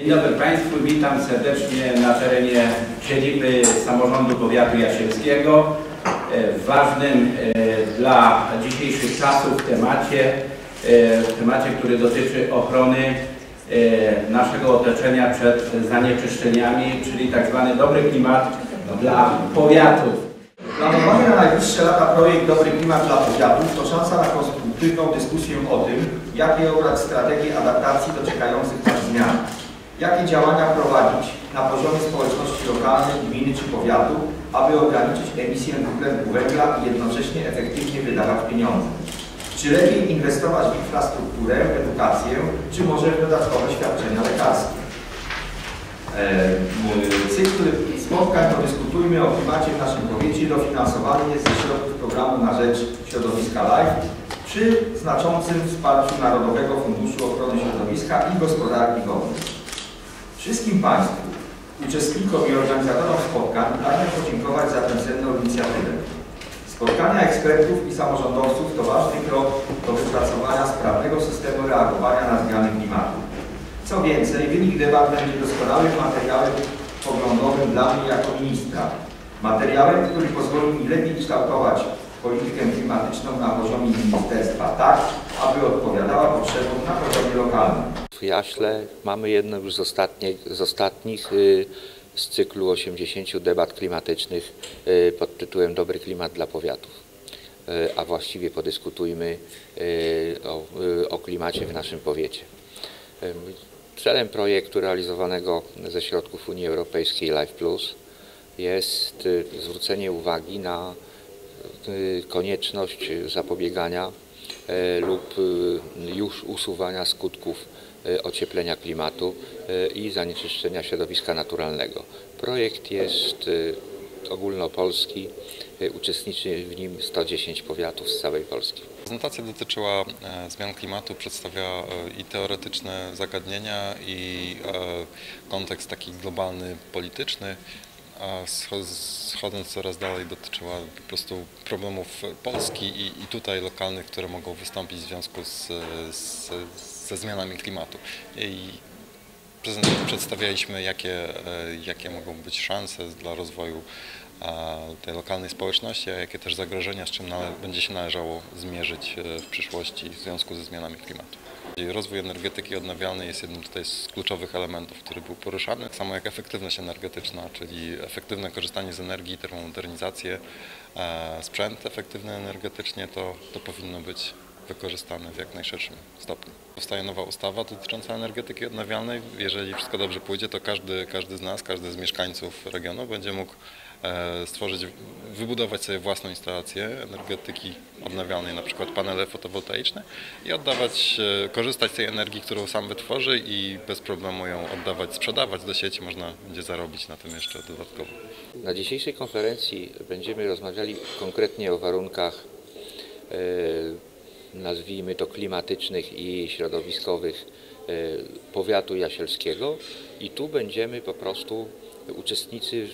Dzień dobry Państwu, witam serdecznie na terenie siedziby samorządu powiatu jasielskiego e, w ważnym e, dla dzisiejszych czasów temacie, e, temacie, który dotyczy ochrony naszego otoczenia przed zanieczyszczeniami, czyli tak zwany dobry klimat dla powiatów. Planowany na najbliższe lata projekt Dobry Klimat dla Powiatów to szansa na konstruktywną dyskusję o tym, jakie obrać strategie adaptacji do czekających nas zmian, jakie działania prowadzić na poziomie społeczności lokalnej, gminy czy powiatu, aby ograniczyć emisję dwutlenku węgla i jednocześnie efektywnie wydawać pieniądze. Czy lepiej inwestować w infrastrukturę, edukację, czy może w dodatkowe świadczenia lekarskie? E, Cykl spotkań podyskutujmy o klimacie w naszym powiecie dofinansowany jest ze środków programu na rzecz środowiska LIFE przy znaczącym wsparciu Narodowego Funduszu Ochrony Środowiska i Gospodarki Wodnej. Wszystkim Państwu, uczestnikom i organizatorom spotkań pragnę podziękować za tę cenną inicjatywę. Spotkania ekspertów i samorządowców to ważny krok do wypracowania sprawnego systemu reagowania na zmiany klimatu. Co więcej, wynik debat będzie doskonałym materiałem poglądowym dla mnie jako ministra. Materiałem, który pozwoli mi lepiej kształtować politykę klimatyczną na poziomie ministerstwa tak, aby odpowiadała potrzebom na poziomie lokalnym. Jaśle mamy jedną już z ostatnich, z, ostatnich y, z cyklu 80 debat klimatycznych y, pod tytułem Dobry klimat dla powiatów. Y, A właściwie podyskutujmy o, o klimacie w naszym powiecie. Celem projektu realizowanego ze środków Unii Europejskiej Life Plus jest zwrócenie uwagi na konieczność zapobiegania lub y, już usuwania skutków e, ocieplenia klimatu e, i zanieczyszczenia środowiska naturalnego. Projekt jest ogólnopolski, uczestniczy w nim 110 powiatów z całej Polski. Prezentacja dotyczyła e, zmian klimatu, przedstawia e, i teoretyczne zagadnienia, i e, kontekst taki globalny, polityczny, a scho- schodząc coraz dalej dotyczyła po prostu problemów Polski i, i tutaj lokalnych, które mogą wystąpić w związku z, z, ze zmianami klimatu. I przedstawialiśmy, jakie, e, jakie mogą być szanse dla rozwoju tej lokalnej społeczności, a jakie też zagrożenia, z czym będzie się należało zmierzyć e, w przyszłości w związku ze zmianami klimatu. Rozwój energetyki odnawialnej jest jednym tutaj z kluczowych elementów, który był poruszany, tak samo jak efektywność energetyczna, czyli efektywne korzystanie z energii, termomodernizację, e, sprzęt efektywny energetycznie, to, to powinno być wykorzystane w jak najszerszym stopniu. Powstaje nowa ustawa dotycząca energetyki odnawialnej. Jeżeli wszystko dobrze pójdzie, to każdy, każdy z nas, każdy z mieszkańców regionu będzie mógł e, stworzyć, wybudować sobie własną instalację energetyki odnawialnej, na przykład panele fotowoltaiczne i oddawać, e, korzystać z tej energii, którą sam wytworzy i bez problemu ją oddawać, sprzedawać do sieci. Można będzie zarobić na tym jeszcze dodatkowo. Na dzisiejszej konferencji będziemy rozmawiali konkretnie o warunkach, e, nazwijmy to klimatycznych i środowiskowych e, powiatu jasielskiego i tu będziemy po prostu uczestnicy e,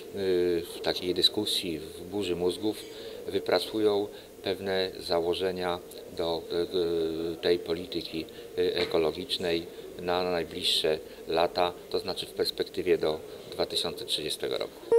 w takiej dyskusji, w burzy mózgów wypracują pewne założenia do e, tej polityki ekologicznej na najbliższe lata, to znaczy w perspektywie do 2030 roku.